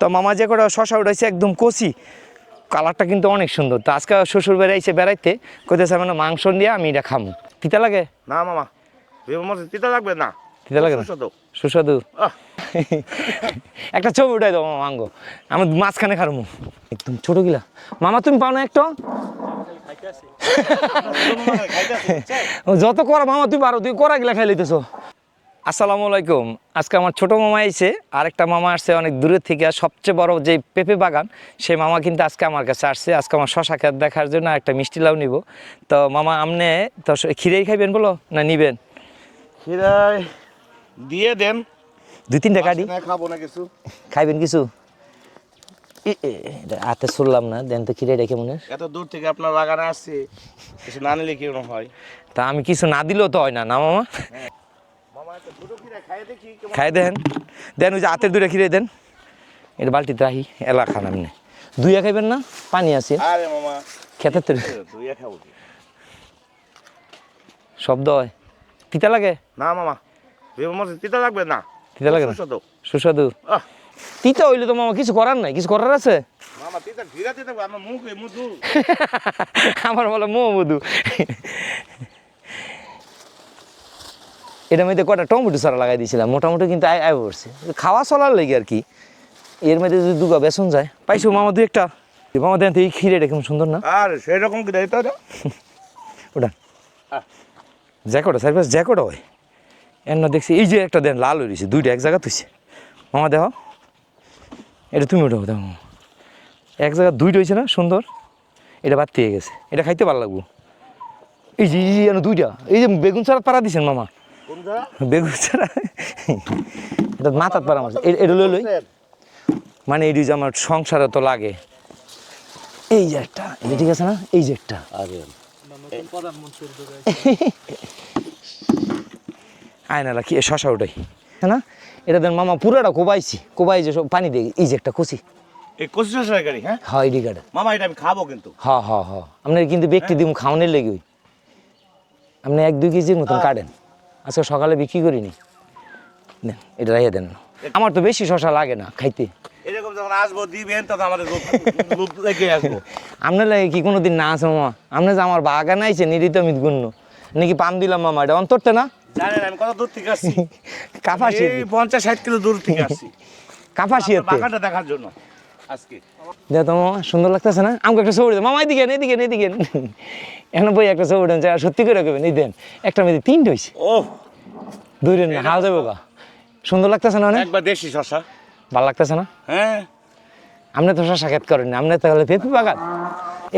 তো মামা যে কটা শশা উঠাইছে একদম কচি। কালারটা কিন্তু অনেক সুন্দর। তো আজকে শ্বশুর বেড়াইছে বেড়াইতে কইতেছে মানে মাংস দিয়ে আমি এটা খামো। তিতা লাগে? না মামা তিতা লাগবে না। তিতা লাগে না? সুস্বাদু। একটা ছবি উঠাই দাও মামা আঙ্গ আমি মাঝখানে খারমু একদম ছোট গিলা। মামা তুমি পাও না একটা? যত করা মামা তুমি পারো। তুই করা গিলা খাই লইতেছো। আসসালামু আলাইকুম। আজকে আমার ছোট মামা আইছে আরেকটা মামা আসছে অনেক দূরের থেকে আর সবচেয়ে বড় যে পেঁপে বাগান সেই মামা কিন্তু আজকে আমার কাছে আসছে। আজকে আমার শশা খেত দেখার জন্য একটা মিষ্টি লাউ নিব। তো মামা আমনে তো ক্ষীরেই খাইবেন বলো না নিবেন? খিরায় দিয়ে দেন। দুই তিনটা কাটি। না খাব না কিছু। খাইবেন কিছু? হাতে শুনলাম না দেন তো ক্ষীরে রেখে মনে এত দূর থেকে আপনার বাগানে আসছে কিছু না নিলে হয়? তা আমি কিছু না দিলেও তো হয় না না মামা মামা একটা দুটো খিরা খাই দেন। দেন ওই যে হাতের দুইটা খিরে দেন। এটা বালতিতে রাখি এলা খান আপনি। দুইয়া খাইবেন না পানি আছে। আরে মামা। খেতে তো তুই খাব কি? শব্দ হয়। তিতা লাগে? না মামা। তিতা লাগবে না। তিতা লাগে না? সুস্বাদু। তিতা হইলে তো মামা কিছু করার নাই কিছু করার আছে? আমার বলে মো মধু এটা মধ্যে কটা টমেটো সারা লাগাই দিয়েছিলাম মোটামুটি কিন্তু আয় আয় পড়ছে। খাওয়া চলার লেগে আর কি। এর মধ্যে যদি দুগা বেসন যায় পাইছো মামা দু একটা? মামা দেন তো এই ক্ষীরেটা কেমন সুন্দর না? আর সেই রকম কি দেয় তো ওটা। জ্যাকোটা সার্ভিস জ্যাকোটা হয়। এর না দেখছি এই যে একটা দেন লাল হয়েছে দুইটা এক জায়গা তুইছে মামা দেখো এটা তুমি ওটা দেখো এক জায়গা দুইটা হয়েছে না সুন্দর? এটা বাদ দিয়ে গেছে। এটা খাইতে ভালো লাগবো। এই যে এই যে দুইটা। এই যে বেগুন ছাড়া পাড়া দিছেন মামা? বেগুন ছাড়া এটা এটা লই লই। মানে এই যে আমার সংসারে তো লাগে। এই যে একটা। এটা ঠিক আছে না? এই যে একটা। আরে। আয়নালা কি শশা ওটাই হ্যাঁ না? এটা দেন মামা পুরাটা কোবাইছি। কোবাই যে সব পানি দিয়ে এই যে একটা কুচি। এই কচি শসার গাড়ি হ্যাঁ? হ্যাঁ এই মামা এটা আমি খাব কিন্তু। হ হ হ। আপনার কিন্তু ব্যক্তি দিম খাওয়ানোর লেগে আপনি এক দুই কেজির মতন কাটেন। আজকে সকালে বিক্রি করিনি। এটা রাইয়া দেন। আমার তো বেশি শশা লাগে না খাইতে। এরকম যখন আসব দিবেন তখন আমাদের লোক লোক লেগে আসব। আপনার লাগে কি কোনো দিন না আছে মামা? আপনি যে আমার বাগান আইছে নিরিত আমি গুণ্য নাকি পাম দিলাম মামা এটা অন্তরতে না? জানেন আমি কত দূর থেকে আসছি? কাপাসি পঞ্চাশ ষাট কিলো দূর থেকে আসছি। কাপাসি বাগানটা দেখার জন্য। আজকে। দেখো সুন্দর লাগতেছে না? আমাকে একটা ছবি দেন মামা এদিকে এদিকে এদিকে এখন বই একটা ছবি দেন সত্যি করে কেবেন এই দেন একটা মেয়েদের তিনটে হয়েছে ও দুই না হাল যাব সুন্দর লাগতেছে না অনেক? একবার দেশি শশা। ভালো লাগতেছে না? হ্যাঁ। আপনি তো শশা খেত করেন আপনি তাহলে পেঁপে বাগান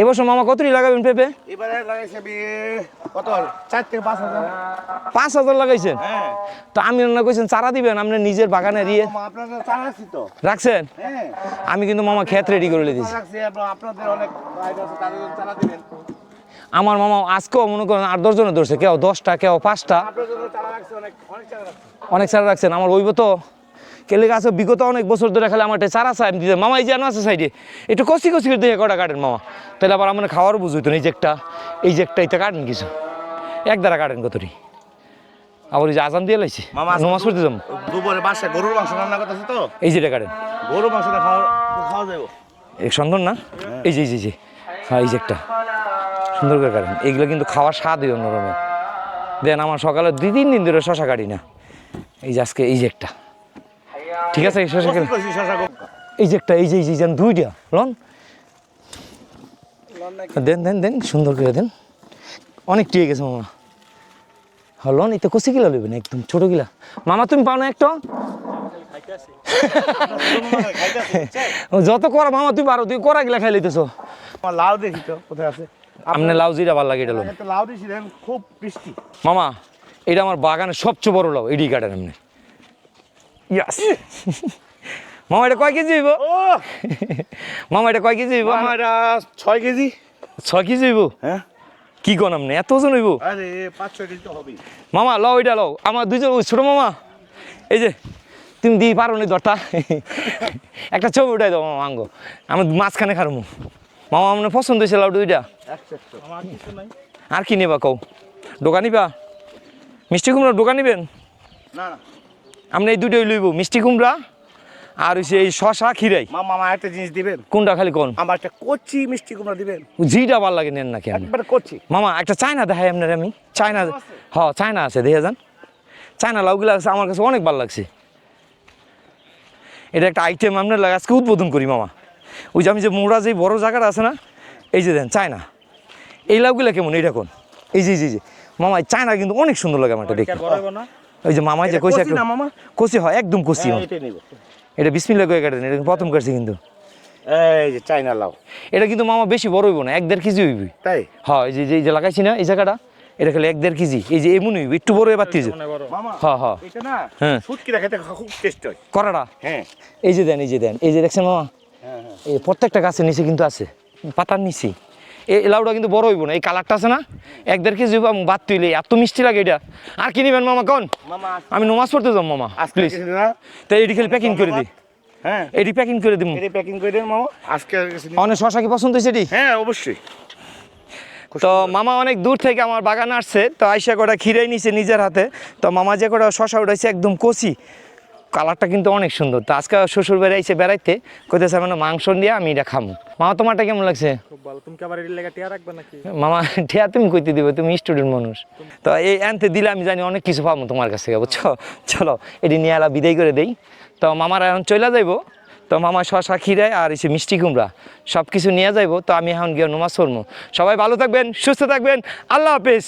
এবছর মামা কতটি লাগাবেন পেঁপে? এবারে লাগাইছে আমি কত চার থেকে পাঁচ হাজার। পাঁচ হাজার লাগাইছেন? হ্যাঁ। তো আমি কইছেন চারা দিবেন আপনি নিজের বাগানে দিয়ে। রাখছেন? হ্যাঁ। আমি কিন্তু মামা ক্ষেত রেডি করে দিয়েছি। দিবেন। আমার মামা আজকেও মনে করেন আট দশজনে ধরছে কেউ দশটা কেউ পাঁচটা। অনেক চারা রাখছেন আমার ওইব তো কেলে গাছে বিগত অনেক বছর ধরে খেলে আমার একটা চারা চাই দিতে মামা এই যে আছে সাইডে একটু কষি কষি করে কটা কাটেন মামা। তাহলে আবার আমার খাওয়ার বুঝতো এই যে একটা এই যে একটা এটা কাটেন কিছু। এক দ্বারা কাটেন কতটি আবার এই যে আজান দিয়ে লাইছে নমাজ পড়তে যাব। দুপুরে বাসায় গরুর মাংস রান্না করতেছে তো? এই যেটা কাটেন গরুর মাংসটা খাওয়া খাওয়া যাবে এক সুন্দর না? এই যে এই যে এই যে। হ্যাঁ এই যে একটা। সুন্দর করে কাটেন এগুলো কিন্তু খাওয়ার স্বাদই অন্যরকম। দেন আমার সকালে দুই তিন দিন ধরে শশা কাটি না। এই যে আজকে এই যে একটা। ঠিক আছে এই শশা এই যে একটা এই যে এই যে যেন দুইটা লন। দেন দেন দেন সুন্দর করে দেন। অনেক টিয়ে গেছে মামা। হ্যাঁ লন এটা কষি কিলা লইবেন একদম ছোট গিলা। মামা তুমি পাও না একটা? যত করা মামা তুই পারো তুই করা গিলা খাই লইতেছো। লাউ দেখি তো কোথায় আছে? আপনি লাউ জিরা ভালো লাগে এটা লাউ দিছি দেখেন খুব বৃষ্টি মামা এটা আমার বাগানের সবচেয়ে বড় লাউ এডি কাটেন আপনি ইয়াস মামা এটা কয় কেজি হইব? ও! মামা এটা কয় কেজি হইব? আমার এটা ছয় কেজি। ছয় কেজি হইব? হ্যাঁ। কি কোন আপনি? এত ওজন হইব? আরে পাঁচ ছয় কেজি তো হবেই। মামা লও এটা লও। আমার দুইজন ছোট মামা। এই যে তুমি দিয়ে পারো নি দরটা। একটা ছবি উঠাই দাও মামা আঙ্গ। আমি মাঝখানে খারমু। মামা আপনার পছন্দ হয়েছে লাউ দুইটা। আমার আর কি নেবা কও? দোকান নিবা? মিষ্টি কুমড়া দোকান নিবেন? না না। আপনি এই দুটোই লইব মিষ্টি কুমড়া আর হচ্ছে এই শশা খিরাই মামা আমার একটা জিনিস দিবেন? কোনটা খালি কোন? আমার একটা কচি মিষ্টি কুমড়া দিবেন? জিটা ভালো লাগে নেন নাকি একবারে কচি। মামা একটা চায়না দেখাই আপনার আমি। চায়না হ চায়না আছে দেখে যান। চায়না লাউগুলো আছে আমার কাছে অনেক ভালো লাগছে। এটা একটা আইটেম আপনার লাগে আজকে উদ্বোধন করি মামা। ওই যে আমি যে মোড়া যে বড় জায়গাটা আছে না এই যে দেন চায়না। এই লাউগুলো কেমন? এইটা কোন? এই যে এই যে, মামা চায়না কিন্তু অনেক সুন্দর লাগে আমার এটা দেখতে। না? ওই যে মামা যে কইছে না মামা? কষি হয় একদম কষি হ্যাঁ, এটা বিসমিল্লা করে কাটেন এটা প্রথম কাটছি কিন্তু। এই যে চাইনা লাউ। এটা কিন্তু মামা বেশি বড় হইব না এক দেড় কেজি হইবি। তাই? হ্যাঁ এই যে এই যে লাগাইছি না এই জায়গাটা এটা খালি এক দেড় কেজি। এই যে এমন হইব একটু বড় এবার তিজ মামা হ্যাঁ হ্যাঁ। এটা না হ্যাঁ। খুব টেস্ট হয়। করাটা হ্যাঁ। এই যে দেন এই যে দেন এই যে দেখছেন মামা? হ্যাঁ হ্যাঁ। এই প্রত্যেকটা গাছের নিচে কিন্তু আছে পাতার নিচে। এই লাউটা কিন্তু বড় হইব না এই কালারটা আছে না? এক দেড় কেজি এবং বাদ তুইলে এত মিষ্টি লাগে এটা। আর কি নিবেন মামা কোন? মামা আমি নমাজ পড়তে যাম মামা প্লিজ তো এটি খালি প্যাকিং করে দিই হ্যাঁ। এটি প্যাকিং করে দিই এটি প্যাকিং করে দেন মামা। আজকে। অনেক শশা কি পছন্দ হয়েছে এটি? হ্যাঁ অবশ্যই। তো মামা অনেক দূর থেকে আমার বাগান আসছে তো আইসা কটা খিরাই নিছে নিজের হাতে। তো মামা যে কটা শশা উঠাইছে একদম কচি। কালারটা কিন্তু অনেক সুন্দর। তো আজকে শ্বশুর বেড়াইছে বেড়াইতে কইতেছে মানে মাংস দিয়ে আমি এটা খামো। মামা তোমারটা কেমন লাগছে? তুমি কি আবার এর টিয়া রাখবে নাকি? মামা ঠিয়া তুমি কইতে দিবে তুমি স্টুডেন্ট মানুষ। তো এই আনতে দিলে আমি জানি অনেক কিছু পাবো তোমার কাছ থেকে বুঝছ? চলো এটি নিয়ে এলা বিদায় করে দেই। তো মামার এখন চলে যাইবো। তো মামা শশা খিরায় আর এসে মিষ্টি কুমড়া সব কিছু নিয়ে যাইবো। তো আমি এখন গিয়ে নমাজ পড়ব সবাই ভালো থাকবেন সুস্থ থাকবেন। আল্লাহ হাফেজ।